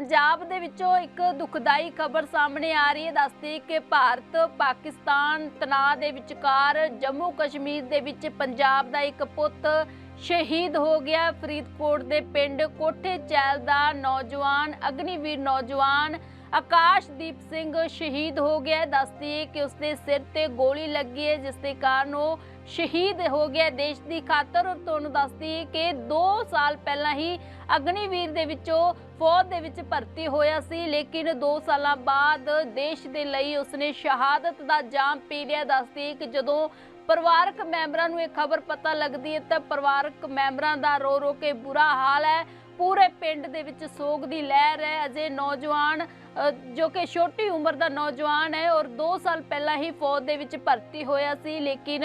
ਪੰਜਾਬ ਦੇ ਵਿੱਚੋਂ ਇੱਕ ਦੁਖਦਾਈ ਖਬਰ ਸਾਹਮਣੇ ਆ ਰਹੀ ਹੈ। ਦੱਸਦੀ ਕਿ ਭਾਰਤ, ਪਾਕਿਸਤਾਨ ਤਣਾਅ ਦੇ ਵਿਚਕਾਰ ਜੰਮੂ ਕਸ਼ਮੀਰ ਦੇ ਵਿੱਚ ਪੰਜਾਬ ਦਾ ਇੱਕ ਪੁੱਤ ਸ਼ਹੀਦ ਹੋ ਗਿਆ। ਫਰੀਦਕੋਟ ਦੇ ਪਿੰਡ ਕੋਠੇ ਚੈਲ ਦਾ ਨੌਜਵਾਨ, ਅਗਨੀਵੀਰ ਨੌਜਵਾਨ ਆਕਾਸ਼ਦੀਪ ਸਿੰਘ ਸ਼ਹੀਦ ਹੋ ਗਿਆ ਦੱਸਦੀ ਕਿ ਉਸਦੇ ਸਿਰ ਤੇ ਗੋਲੀ ਲੱਗੀ ਹੈ, ਜਿਸ ਦੇ ਕਾਰਨ ਉਹ ਸ਼ਹੀਦ ਹੋ ਗਿਆ ਦੇਸ਼ ਦੀ ਖਾਤਰ ਔਰ ਤੁਹਾਨੂੰ ਦੱਸਦੀ ਹੈ ਕਿ 2 ਸਾਲ ਪਹਿਲਾਂ ਹੀ ਅਗਨੀਵੀਰ ਦੇ ਵਿੱਚੋਂ ਫੌਜ ਦੇ ਵਿੱਚ ਭਰਤੀ ਹੋਇਆ ਸੀ, ਲੇਕਿਨ 2 ਸਾਲਾਂ ਬਾਅਦ ਦੇਸ਼ ਦੇ ਲਈ ਉਸਨੇ ਸ਼ਹਾਦਤ ਦਾ ਜਾਮ ਪੀ ਲਿਆ। ਦੱਸਦੀ ਹੈ ਕਿ ਜਦੋਂ ਪਰਿਵਾਰਕ ਮੈਂਬਰਾਂ ਨੂੰ ਇਹ ਖਬਰ ਪਤਾ ਲੱਗਦੀ ਹੈ, ਤਾਂ ਪਰਿਵਾਰਕ ਮੈਂਬਰਾਂ ਦਾ ਰੋ ਰੋ ਕੇ ਬੁਰਾ ਹਾਲ ਹੈ। ਪੂਰੇ ਪਿੰਡ ਦੇ ਵਿੱਚ ਸੋਗ ਦੀ ਲਹਿਰ ਹੈ। ਅਜੇ ਨੌਜਵਾਨ ਜੋ ਕਿ ਛੋਟੀ ਉਮਰ ਦਾ ਨੌਜਵਾਨ ਹੈ ਔਰ 2 ਸਾਲ ਪਹਿਲਾਂ ਹੀ ਫੌਜ ਦੇ ਵਿੱਚ ਭਰਤੀ ਹੋਇਆ ਸੀ, ਲੇਕਿਨ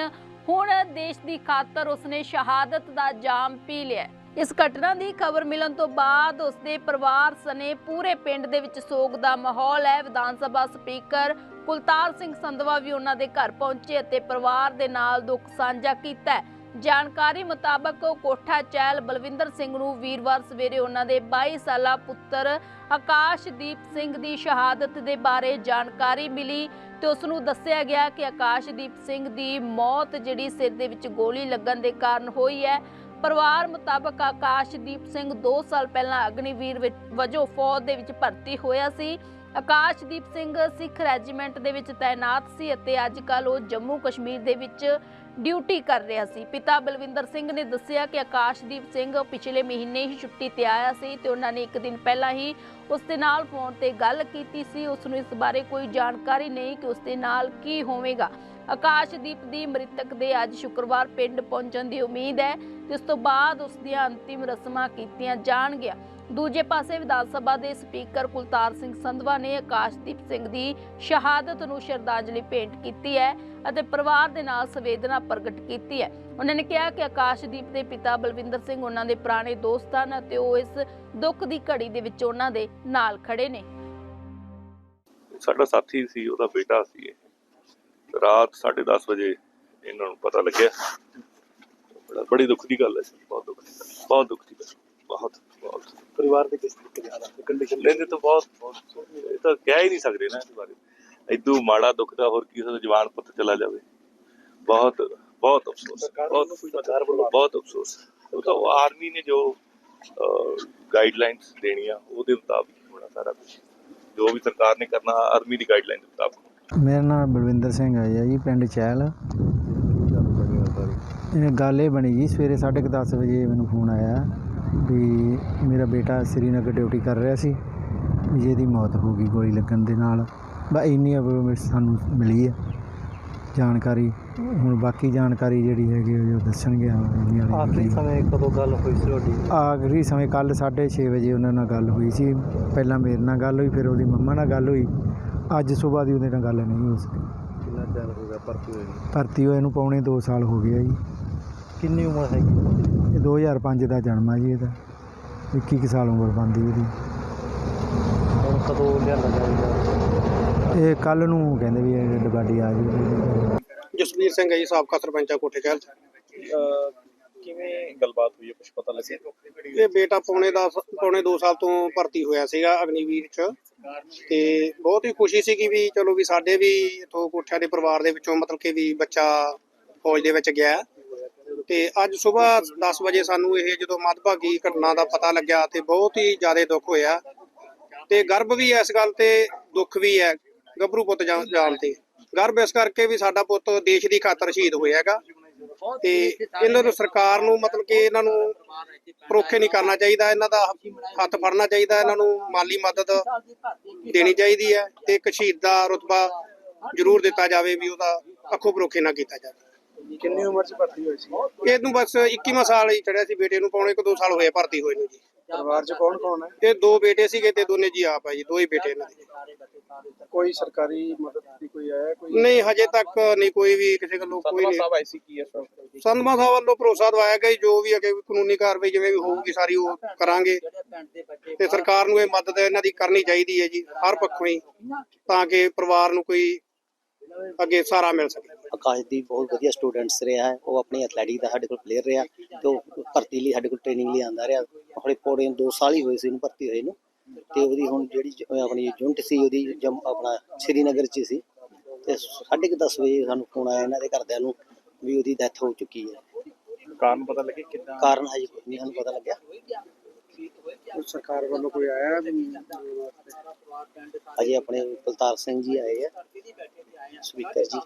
ਹੁਣ ਦੇਸ਼ ਦੀ ਖਾਤਰ ਉਸਨੇ ਸ਼ਹਾਦਤ ਦਾ ਜਾਮ ਪੀ ਲਿਆ ਇਸ ਘਟਨਾ ਦੀ ਖਬਰ ਮਿਲਣ ਤੋਂ ਬਾਅਦ ਉਸਦੇ ਪਰਿਵਾਰ ਸਨੇ ਪੂਰੇ ਪਿੰਡ ਦੇ ਵਿੱਚ ਸੋਗ ਦਾ ਮਾਹੌਲ ਹੈ। ਵਿਧਾਨ ਸਭਾ ਸਪੀਕਰ ਕੁਲਤਾਰ ਸਿੰਘ ਸੰਧਵਾ ਵੀ ਉਹਨਾਂ ਦੇ ਘਰ ਪਹੁੰਚੇ ਅਤੇ ਪਰਿਵਾਰ ਦੇ ਨਾਲ ਦੁੱਖ ਸਾਂਝਾ ਕੀਤਾ ਜਾਣਕਾਰੀ ਮੁਤਾਬਕ ਕੋਠਾ ਚੈਲ ਬਲਵਿੰਦਰ ਸਿੰਘ ਨੂੰ ਵੀਰਵਾਰ ਸਵੇਰੇ ਉਹਨਾਂ ਦੇ 22 ਸਾਲਾ ਪੁੱਤਰ ਆਕਾਸ਼ਦੀਪ ਸਿੰਘ ਦੀ ਸ਼ਹਾਦਤ ਦੇ ਬਾਰੇ ਜਾਣਕਾਰੀ ਮਿਲੀ ਤੇ ਉਸ ਨੂੰ ਦੱਸਿਆ ਗਿਆ ਕਿ ਆਕਾਸ਼ਦੀਪ ਸਿੰਘ ਦੀ ਮੌਤ ਜਿਹੜੀ ਸਿਰ ਦੇ ਵਿੱਚ ਗੋਲੀ ਲੱਗਣ ਦੇ ਕਾਰਨ ਹੋਈ ਹੈ। ਪਰਿਵਾਰ ਮੁਤਾਬਕ ਆਕਾਸ਼ਦੀਪ ਸਿੰਘ 2 ਸਾਲ ਪਹਿਲਾਂ ਅਗਨੀਵੀਰ ਵਜੋਂ ਫੌਜ ਦੇ ਵਿੱਚ ਭਰਤੀ ਹੋਇਆ ਸੀ। ਆਕਾਸ਼ਦੀਪ ਸਿੰਘ ਸਿੱਖ ਰੈਜੀਮੈਂਟ ਦੇ ਵਿੱਚ ਤਾਇਨਾਤ ਸੀ ਅਤੇ ਅੱਜ ਕੱਲ ਉਹ ਜੰਮੂ ਕਸ਼ਮੀਰ ਦੇ ਵਿੱਚ ਡਿਊਟੀ ਕਰ ਰਿਹਾ ਸੀ। ਪਿਤਾ ਬਲਵਿੰਦਰ ਸਿੰਘ ਨੇ ਦੱਸਿਆ ਕਿ ਆਕਾਸ਼ਦੀਪ ਸਿੰਘ ਪਿਛਲੇ ਮਹੀਨੇ ਹੀ ਛੁੱਟੀ ਤੇ ਆਇਆ ਸੀ ਤੇ ਉਹਨਾਂ ਨੇ ਇੱਕ ਦਿਨ ਪਹਿਲਾਂ ਹੀ ਉਸ ਦੇ ਨਾਲ ਫੋਨ ਤੇ ਗੱਲ ਕੀਤੀ ਸੀ। ਉਸ ਨੂੰ ਇਸ ਬਾਰੇ ਕੋਈ ਜਾਣਕਾਰੀ ਨਹੀਂ ਕਿ ਉਸ ਦੇ ਨਾਲ ਕੀ ਹੋਵੇਗਾ। ਆਕਾਸ਼ਦੀਪ ਦੀ ਮ੍ਰਿਤਕ ਦੇ ਅੱਜ ਸ਼ੁੱਕਰਵਾਰ ਪਿੰਡ ਪਹੁੰਚਣ ਦੀ ਉਮੀਦ ਹੈ। ਤੇ ਉਸ ਤੋਂ ਬਾਅਦ ਉਸ ਦੀਆਂ ਅੰਤਿਮ ਰਸਮਾਂ ਕੀਤੀਆਂ ਜਾਣਗੀਆਂ। ਦੂਜੇ ਪਾਸੇ ਵਿਧਾਨ ਸਭਾ ਦੇ ਸਪੀਕਰ ਕੁਲਤਾਰ ਸਿੰਘ ਸੰਧਵਾ ਨੇ ਆਕਾਸ਼ਦੀਪ ਸਿੰਘ ਦੀ ਸ਼ਹਾਦਤ ਨੂੰ ਸ਼ਰਧਾਂਜਲੀ ਭੇਂਟ ਕੀਤੀ ਹੈ ਅਤੇ ਪਰਿਵਾਰ ਦੇ ਨਾਲ ਸੰਵੇਦਨਾ ਪ੍ਰਗਟ ਕੀਤੀ ਹੈ। ਉਹਨਾਂ ਨੇ ਕਿਹਾ ਕਿ ਆਕਾਸ਼ਦੀਪ ਦੇ ਪਿਤਾ ਬਲਵਿੰਦਰ ਸਿੰਘ ਉਹਨਾਂ ਦੇ ਪੁਰਾਣੇ ਦੋਸਤ ਹਨ ਅਤੇ ਉਹ ਇਸ ਦੁੱਖ ਦੀ ਘੜੀ ਦੇ ਵਿੱਚ ਉਹਨਾਂ ਦੇ ਨਾਲ ਖੜੇ ਨੇ। ਸਾਡਾ ਸਾਥੀ ਸੀ ਉਹਦਾ ਬੇਟਾ ਸੀ ਇਹ। ਰਾਤ 10:30 ਵਜੇ ਇਹਨਾਂ ਨੂੰ ਪਤਾ ਲੱਗਿਆ। ਬੜਾ ਬੜੀ ਦੁੱਖ ਦੀ ਗੱਲ ਹੈ ਬਹੁਤ ਦੁੱਖ ਦੀ ਗੱਲ, ਬਹੁਤ ਦੁੱਖ ਦੀ ਗੱਲ, ਬਹੁਤ ਬਹੁਤ। ਪਰਿਵਾਰ ਦੇ ਕਿਸ ਤਰੀਕੇ ਦੇ ਹਾਲਾਤ ਕੰਡੀਸ਼ਨ ਲੈਂਦੇ ਤਾਂ ਬਹੁਤ ਬਹੁਤ ਇਹ ਤਾਂ ਕਹਿ ਹੀ ਨਹੀਂ ਸਕਦੇ ਨਾ ਇਸ ਬਾਰੇ। ਐਦੂ ਮਾੜਾ ਦੁੱਖ ਦਾ ਹੋਰ ਕੀ ਹੁੰਦਾ ਜਵਾਨ ਪੁੱਤ ਚਲਾ ਜਾਵੇ। ਬਹੁਤ ਬਹੁਤ ਅਫਸੋਸ ਬਹੁਤ ਸਰਕਾਰ ਵੱਲੋਂ ਬਹੁਤ ਅਫਸੋਸ। ਉਹ ਤਾਂ ਉਹ ਆਰਮੀ ਨੇ ਜੋ ਗਾਈਡਲਾਈਨਸ ਦੇਣੀਆਂ ਉਹਦੇ ਮੁਤਾਬਿਕ ਹੋਣਾ ਸਾਰਾ ਕੁਝ ਜੋ ਵੀ ਸਰਕਾਰ ਨੇ ਕਰਨਾ ਆਰਮੀ ਦੀ ਗਾਈਡਲਾਈਨ ਦੇ ਮੁਤਾਬਿਕ। ਮੇਰਾ ਨਾਮ ਬਲਵਿੰਦਰ ਸਿੰਘ ਹੈ ਜੀ ਪਿੰਡ ਚਹਿਲ ਇਹ ਗੱਲ ਇਹ ਬਣੀ ਜੀ ਸਵੇਰੇ 10:30 ਵਜੇ ਮੈਨੂੰ ਫੋਨ ਆਇਆ। ਵੀ ਮੇਰਾ ਬੇਟਾ ਸ੍ਰੀਨਗਰ ਡਿਊਟੀ ਕਰ ਰਿਹਾ ਸੀ। ਵੀ ਜਿਹਦੀ ਮੌਤ ਹੋ ਗਈ ਗੋਲੀ ਲੱਗਣ ਦੇ ਨਾਲ। ਬਸ ਇੰਨੀ ਅਬ ਸਾਨੂੰ ਮਿਲੀ ਹੈ। ਜਾਣਕਾਰੀ ਹੁਣ ਬਾਕੀ ਜਾਣਕਾਰੀ ਜਿਹੜੀ ਹੈਗੀ ਉਹ ਦੱਸਣਗੇ ਆਖਰੀ ਸਮੇਂ ਕਦੋਂ ਗੱਲ ਹੋਈ ਸੀ ਤੁਹਾਡੀ? ਆਖਰੀ ਸਮੇਂ ਕੱਲ 6:30 ਵਜੇ ਉਹਨਾਂ ਨਾਲ ਗੱਲ ਹੋਈ ਸੀ। ਪਹਿਲਾਂ ਮੇਰੇ ਨਾਲ ਗੱਲ ਹੋਈ ਫਿਰ ਉਹਦੀ ਮੰਮਾ ਨਾਲ ਗੱਲ ਹੋਈ। ਅੱਜ ਸਵੇਰ ਦੀ ਉਹਦੇ ਨਾਲ ਗੱਲ ਨਹੀਂ ਹੋ ਸਕੀ। ਕਿੰਨਾ ਟਾਈਮ ਹੋ ਗਿਆ ਭਰਤੀ ਹੋਏ ਨੂੰ? ਭਰਤੀ ਹੋਏ ਨੂੰ ਪੌਣੇ 2 ਸਾਲ ਹੋ ਗਏ ਆ ਜੀ। ਕਿੰਨੀ ਉਮਰ ਹੈਗੀ? ਇਹ 2005 ਦਾ ਜਨਮ ਆ ਜੀ ਇਹਦਾ। 21 ਕੁ ਸਾਲ ਉਮਰ ਬਣਦੀ ਇਹਦੀ। ਹੁਣ ਕਦੋਂ ਲਿਆਂਦਾ ਜਾਏਗਾ? ਇਹ ਕੱਲ ਨੂੰ ਕਹਿੰਦੇ ਵੀ ਇਹ ਡੈਡ ਬਾਡੀ ਆ ਜੀ ਜਸਵੀਰ ਸਿੰਘ ਹੈ ਜੀ ਸਾਬਕਾ ਸਰਪੰਚਾ ਕੋਠੇ ਚਹਿਲ ਕਿਵੇਂ ਗੱਲਬਾਤ ਹੋਈ ਹੈ ਕੁਝ ਪਤਾ ਲੱਗਿਆ? ਇਹ ਬੇਟਾ ਪੌਣੇ ਦਾ ਪੌਣੇ 2 ਸਾਲ ਤੋਂ ਭਰਤੀ ਹੋਇਆ ਸੀਗਾ ਅਗਨੀਵੀਰ ਚ। ਤੇ ਬਹੁਤ ਹੀ ਖੁਸ਼ੀ ਸੀਗੀ ਵੀ ਚਲੋ ਵੀ ਸਾਡੇ ਵੀ ਇਥੋਂ ਕੋਠਿਆਂ ਦੇ ਪਰਿਵਾਰ ਦੇ ਵਿੱਚੋਂ ਮਤਲਬ ਕਿ ਵੀ ਬੱਚਾ ਫੌਜ ਦੇ ਵਿੱਚ ਗਿਆ। ਤੇ ਅੱਜ ਸਵੇਰ 10 ਵਜੇ ਸਾਨੂੰ ਇਹ ਜਦੋਂ ਮੱਧਭਾਗੀ ਘਟਨਾ ਦਾ ਪਤਾ ਲੱਗਿਆ ਤੇ ਬਹੁਤ ਹੀ ਜ਼ਿਆਦਾ ਦੁੱਖ ਹੋਇਆ। ਤੇ ਗਰਭ ਵੀ ਹੈ ਇਸ ਗੱਲ ਤੇ ਦੁੱਖ ਵੀ ਹੈ, ਗੱਭਰੂ ਪੁੱਤ ਜਾਣ ਤੇ। ਗਰਭ ਇਸ ਕਰਕੇ ਵੀ ਸਾਡਾ ਪੁੱਤ ਦੇਸ਼ ਦੀ ਖਾਤਰ ਸ਼ਹੀਦ ਹੋਇਆ ਹੈਗਾ। ਤੇ ਇਹਨਾਂ ਨੂੰ ਸਰਕਾਰ ਨੂੰ ਮਤਲਬ ਕਿ ਇਹਨਾਂ ਨੂੰ ਪਰੋਖੇ ਨਹੀਂ ਕਰਨਾ ਚਾਹੀਦਾ, ਇਹਨਾਂ ਦਾ ਹੱਥ ਫੜਨਾ ਚਾਹੀਦਾ, ਇਹਨਾਂ ਨੂੰ ਮਾਲੀ ਮਦਦ ਦੇਣੀ ਚਾਹੀਦੀ ਹੈ ਤੇ ਇੱਕ ਸ਼ਹੀਦ ਦਾ ਰੁਤਬਾ ਜ਼ਰੂਰ ਦਿੱਤਾ ਜਾਵੇ ਵੀ ਉਹਦਾ ਅੱਖੋਂ ਪਰੋਖੇ ਨਾ ਕੀਤਾ ਜਾਵੇ। ਕਿੰਨੀ ਉਮਰ 'ਚ ਭਰਤੀ ਹੋਏ ਸੀ? ਇਹਨੂੰ ਬਸ 21ਵਾਂ ਸਾਲ ਹੀ ਚੜਿਆ ਸੀ ਬੇਟੇ ਨੂੰ ਪੌਣੇ ਕੁ ਦੋ ਸਾਲ ਹੋਏ ਭਰਤੀ ਹੋਏ ਨੂੰ ਜੀ। ਪਰਿਵਾਰ 'ਚ ਕੌਣ ਕੌਣ ਹੈ? ਇਹ ਦੋ ਬੇਟੇ ਸੀਗੇ ਤੇ ਦੋਨੇ ਜੀ ਆਪ ਆ ਜੀ ਦੋ ਹੀ ਬੇਟੇ ਇਹਨਾਂ ਦੇ। ਕੋਈ ਸਰਕਾਰੀ ਮਦਦ ਦੀ ਕੋਈ ਆਇਆ ਕੋਈ ਨਹੀਂ ਹਜੇ ਤੱਕ ਨਹੀਂ ਕੋਈ ਵੀ ਕਿਸੇ ਵੱਲੋਂ ਕੋਈ ਨਹੀਂ। ਆਈਸੀ ਕੀ ਹੈ ਸਰ ਸੰਧਮਾ ਸਾਹਿਬ ਵੱਲੋਂ ਭਰੋਸਾ ਦਵਾਇਆ ਗਿਆ ਜੀ, ਜੋ ਵੀ ਅੱਗੇ ਕਾਨੂੰਨੀ ਕਾਰਵਾਈ ਜਿਵੇਂ ਵੀ ਹੋਊਗੀ ਸਾਰੀ ਉਹ ਕਰਾਂਗੇ। ਤੇ ਸਰਕਾਰ ਨੂੰ ਇਹ ਮਦਦ ਇਹਨਾਂ ਦੀ ਕਰਨੀ ਚਾਹੀਦੀ ਹੈ ਜੀ ਹਰ ਪੱਖੋਂ ਹੀ ਤਾਂ ਕਿ ਪਰਿਵਾਰ ਨੂੰ ਕੋਈ ਅੱਗੇ ਸਹਾਰਾ ਮਿਲ ਸਕੇ। ਆਕਾਸ਼ਦੀਪ ਬਹੁਤ ਵਧੀਆ ਸਟੂਡੈਂਟਸ ਰਿਹਾ ਹੈ। ਉਹ ਆਪਣੀ ਐਥਲੈਟਿਕ ਦਾ ਸਾਡੇ ਕੋਲ ਪਲੇਅਰ ਰਿਹਾ ਤੇ ਉਹ ਭਰਤੀ ਲਈ ਸਾਡੇ ਕੋਲ ਟ੍ਰੇਨਿੰਗ ਲਈ ਆਂਦਾ ਰਿਹਾ। ਹੁਣੇ ਪੌੜੇ 2 ਸਾਲ ਹੀ ਹੋਏ ਸੀ ਇਹਨੂੰ ਭਰਤੀ ਹੋਏ ਨੂੰ। ਤੇ ਉਹਦੀ ਹੁਣ ਜਿਹੜੀ ਜ- ਆਪਣੀ ਯੂਨਿਟ ਸੀ ਉਹਦੀ ਜੰਮ ਆਪਣਾ ਸ਼੍ਰੀਨਗਰ 'ਚ ਸੀ। ਤੇ ਸਾਢੇ ਕੁ ਦਸ ਵਜੇ ਸਾਨੂੰ ਫੋਨ ਆਇਆ ਇਹਨਾਂ ਦੇ ਘਰਦਿਆਂ ਨੂੰ ਵੀ ਉਹਦੀ ਡੈਥ ਹੋ ਚੁੱਕੀ ਹੈ। ਕਾਰਨ ਪਤਾ ਲੱਗੇ ਕਿੱਦਾਂ? ਕਾਰਨ ਹਜੇ ਕੋਈ ਨਹੀਂ ਸਾਨੂੰ ਪਤਾ ਲੱਗਿਆ। ਸਰਕਾਰ ਵੱਲੋਂ ਕੋਈ ਆਇਆ ਅਜੇ ਆਪਣੇ ਕੁਲਤਾਰ ਸਿੰਘ ਜੀ ਆਏ ਆ। ਸਪੀਕਰ ਜੀ।